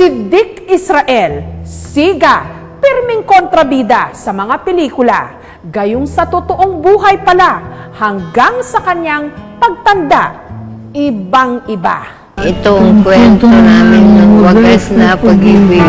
Si Dick Israel, siga, pirming kontrabida sa mga pelikula, gayong sa totoong buhay pala hanggang sa kanyang pagtanda, ibang-iba. Ito ang kwento namin ng wagas na pag-ibig.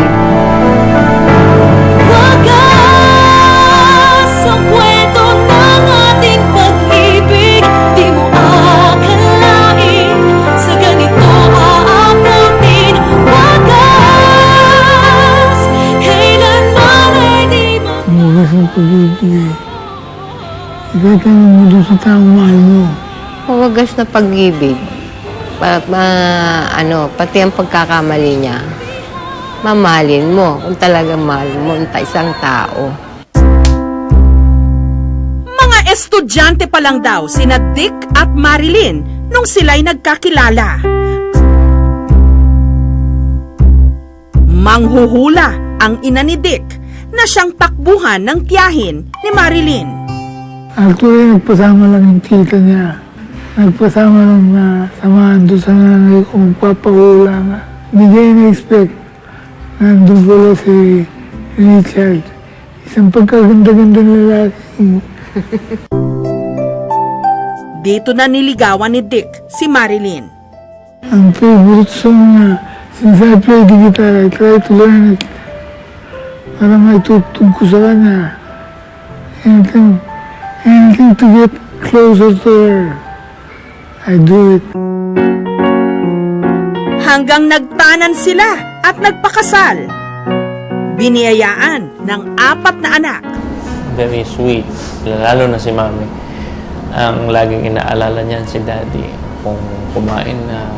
Bukas ang pag-ibig. Ikatanong mo doon sa taong mahal mo. Wagas na pag-ibig. Pa, ma- ano, pati ang pagkakamali niya. Mamahalin mo kung talagang mahal mo ang isang tao. Mga estudyante pa lang daw sina Dick at Marilyn nung sila'y nagkakilala. Manghuhula ang ina ni Dick na siyang takbuhan ng tiyahin ni Marilyn. Actually, nagpasama lang yung tita niya. Nagpasama lang na samahan doon sa nanay ko magpapahula nga. Hindi niya in-expect. Nandun pala si Richard. Isang pagkaganda-gandang lalaki. Dito na niligawan ni Dick si Marilyn. Ang favorite song niya, since I play the guitar, I try to learn it. Para maitutug ko sa kanya. Anything, anything to get closer to her. I do it. Hanggang nagtanan sila at nagpakasal. Biniyayaan ng apat na anak. very sweet, lalo na si mami. Ang laging inaalala niyan si daddy kung kumain na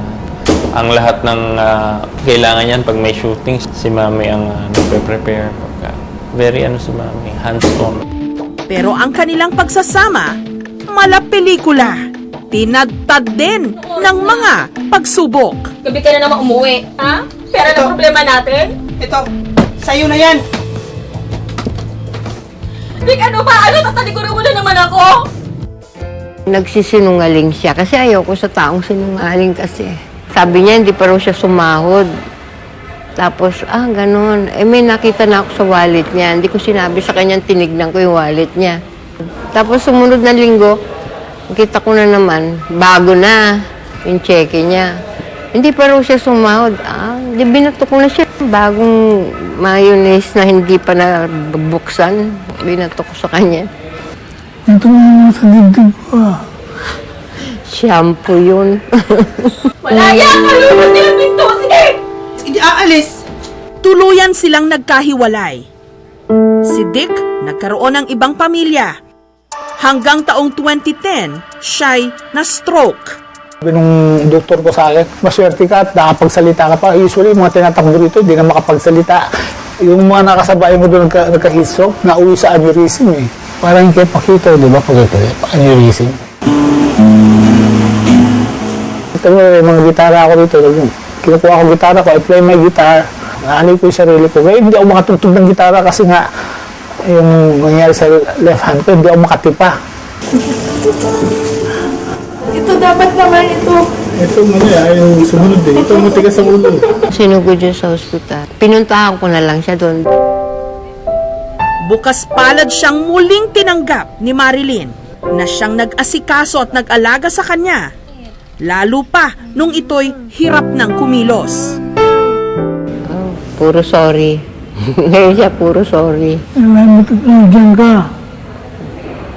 ang lahat ng ah, kailangan niyan pag may shooting, si mami ang uh, nagpe-prepare. Pagka, very ano si mami, hands-on. Pero ang kanilang pagsasama, mala pelikula. Tinadtad din ng mga pagsubok. Gabi ka na naman umuwi. Ha? Pera na problema natin? Ito, sa'yo na yan. Rick, ano ba? Ano? Tatalikuran mo na naman ako? Nagsisinungaling siya kasi ayaw ko sa taong sinungaling kasi. Sabi niya, hindi pa raw siya sumahod. Tapos, ah, ganun. Eh, may nakita na ako sa wallet niya. Hindi ko sinabi sa kanya, tinignan ko yung wallet niya. Tapos, sumunod na linggo, kita ko na naman, bago na yung cheque niya. Hindi pa raw siya sumahod. Ah, di binato ko na siya. Bagong mayonnaise na hindi pa nabuksan, binato ko sa kanya. Ito mo sa dibdib ko ah. Shampoo yun. Wala yan! Kalulog nila pinto! Sige! Hindi aalis. Tuluyan silang nagkahiwalay. Si Dick nagkaroon ng ibang pamilya. Hanggang taong 2010, siya'y na-stroke. Sabi nung doktor ko sa akin, maswerte ka at nakapagsalita ka pa. Usually, mga tinatakbo rito, hindi na makapagsalita. Yung mga nakasabay mo doon nagka, nagka-heat stroke, nauwi sa aneurysm eh. Parang kay Pakito, di ba? Pag ito, aneurysm. Ito mo, may mga gitara ako dito. Kinukuha ko gitara ko, I play my guitar. Naanay ko yung sarili ko. Ngayon, hindi ako makatugtog ng gitara kasi nga, yung nangyari sa left hand ko, hindi ako makatipa. Ito dapat naman ito. Ito mo na, yung sumunod din. Ito mo tigas sa ulo. Sinugod yun sa ospital. Pinuntahan ko na lang siya doon. Bukas palad siyang muling tinanggap ni Marilyn na siyang nag-asikaso at nag-alaga sa kanya. Lalo pa nung ito'y hirap ng kumilos. Oh, puro sorry. Ngayon siya puro sorry. Salamat at nandiyan ka.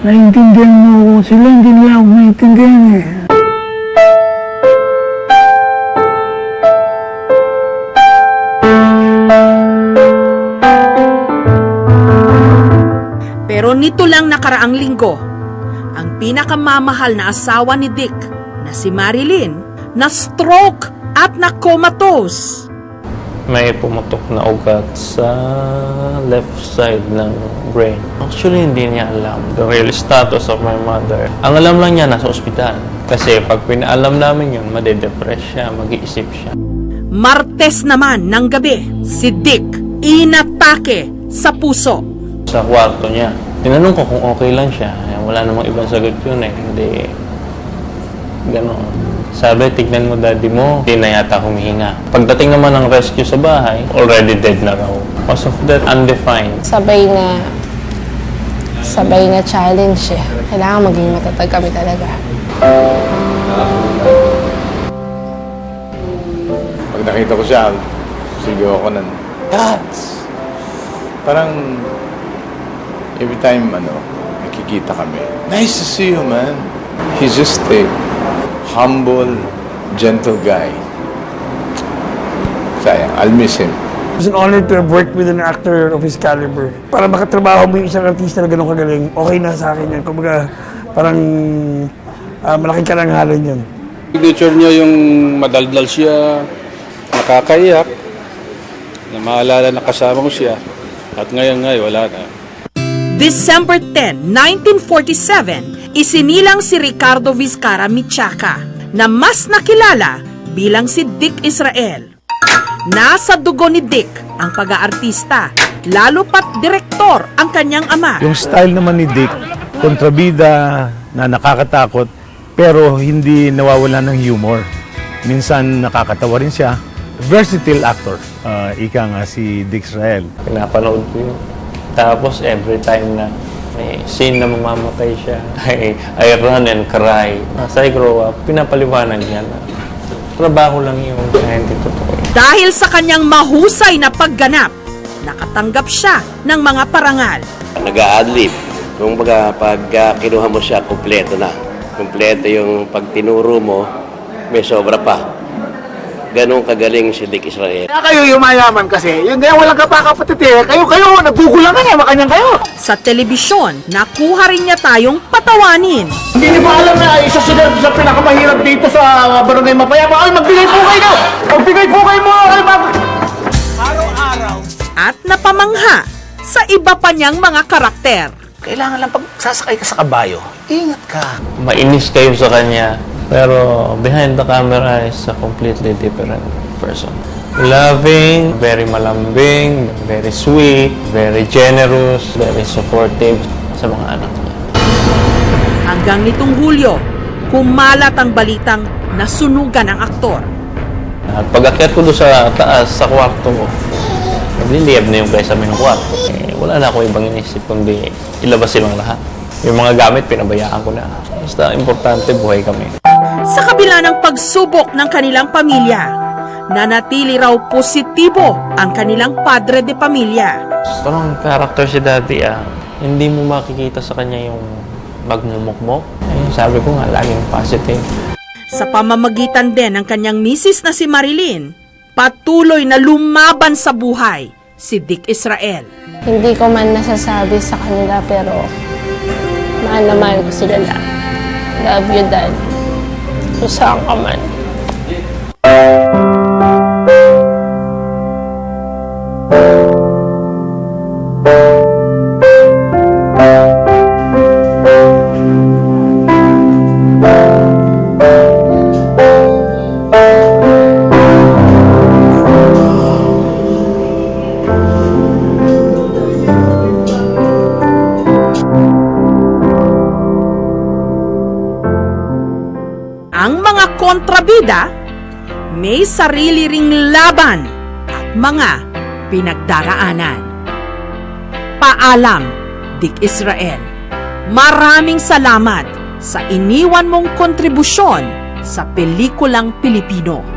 Naintindihan mo ako. Sila hindi nila ako naintindihan eh. Pero nito lang nakaraang linggo, ang pinakamamahal na asawa ni Dick na si Marilyn na stroke at na comatose. May pumutok na ugat sa left side ng brain. Actually, hindi niya alam the real status of my mother. Ang alam lang niya, nasa ospital. Kasi pag pinaalam namin yun, madedepress siya, mag-iisip siya. Martes naman ng gabi, si Dick inatake sa puso. sa kwarto niya. Tinanong ko kung okay lang siya. Wala namang ibang sagot yun eh. Hindi, Ganon. Sabi, tignan mo daddy mo, hindi na yata humihinga. Pagdating naman ng rescue sa bahay, already dead na raw. Because of that, undefined. sabay na sabay na challenge eh. Kailangan maging matatag kami talaga. Pag nakita ko siya, sigaw ako ng, Dats! Parang, every time, ano, nakikita kami, nice to see you, man. He's just a humble, gentle guy. Sayang, I'll miss him. It's an honor to have worked with an actor of his caliber. Para makatrabaho mo yung isang artista na ganun kagaling, okay na sa akin yan. Kumbaga, parang ah, malaking karangalan yun. Signature niya yung madaldal siya, nakakaiyak, na maalala na kasama ko siya. At ngayon ngayon, wala na. December 10, 1947, isinilang si Ricardo Vizcarra Michaca na mas nakilala bilang si Dick Israel. Nasa dugo ni Dick ang pag-aartista, lalo pat direktor ang kanyang ama. Yung style naman ni Dick, kontrabida na nakakatakot pero hindi nawawala ng humor. Minsan nakakatawa rin siya. Versatile actor. Ah, ika nga si Dick Israel. Pinapanood ko yun. Tapos every time na may scene na mamamatay siya, I, I run and cry. As I grow up, pinapaliwanag niya na trabaho lang yung hindi totoo. Dahil sa kanyang mahusay na pagganap, nakatanggap siya ng mga parangal. Nag-a-adlib. Kung baga, pag ah, kinuha mo siya, kumpleto na. Kumpleto yung pag tinuro mo, may sobra pa. Ganon kagaling si Dick Israel. Kaya kayo yumayaman kasi, yung ganyan walang kapakapatid eh. Kayo, kayo, naggugulangan eh, makanyang kayo. Sa telebisyon, nakuha rin niya tayong patawanin. Hindi niyo ba alam na isa sila sa pinakamahirap dito sa Barangay Mapayapa? Ay, magbigay po kayo! Magbigay po kayo mo! Ay, mag... at napamangha sa iba pa niyang mga karakter. Kailangan lang pag sasakay ka sa kabayo, ingat ka. Mainis kayo sa kanya, pero behind the camera is a completely different person. Loving, very malambing, very sweet, very generous, very supportive sa mga anak niya. Hanggang nitong Hulyo, kumalat ang balitang nasunugan ang aktor. At pag akyat ko doon sa taas, sa kwarto ko, nagliliyab na yung presyo ng kwarto. Eh, wala na ako ibang inisip kundi ilabas silang lahat. Yung mga gamit, pinabayaan ko na. Basta importante, buhay kami. Sa kabila ng pagsubok ng kanilang pamilya, nanatili raw positibo ang kanilang padre de pamilya. Strong character si daddy ah. Hindi mo makikita sa kanya yung magmumukmok. Eh, sabi ko nga, laging positive. Sa pamamagitan din ng kanyang misis na si Marilyn, patuloy na lumaban sa buhay si Dick Israel. Hindi ko man nasasabi sa kanila pero mahal na mahal ko sila lahat. Love you, Dad. Kung saan ka. Ang mga kontrabida may sarili ring laban at mga pinagdaraanan. Paalam, Dick Israel. Maraming salamat sa iniwan mong kontribusyon sa pelikulang Pilipino.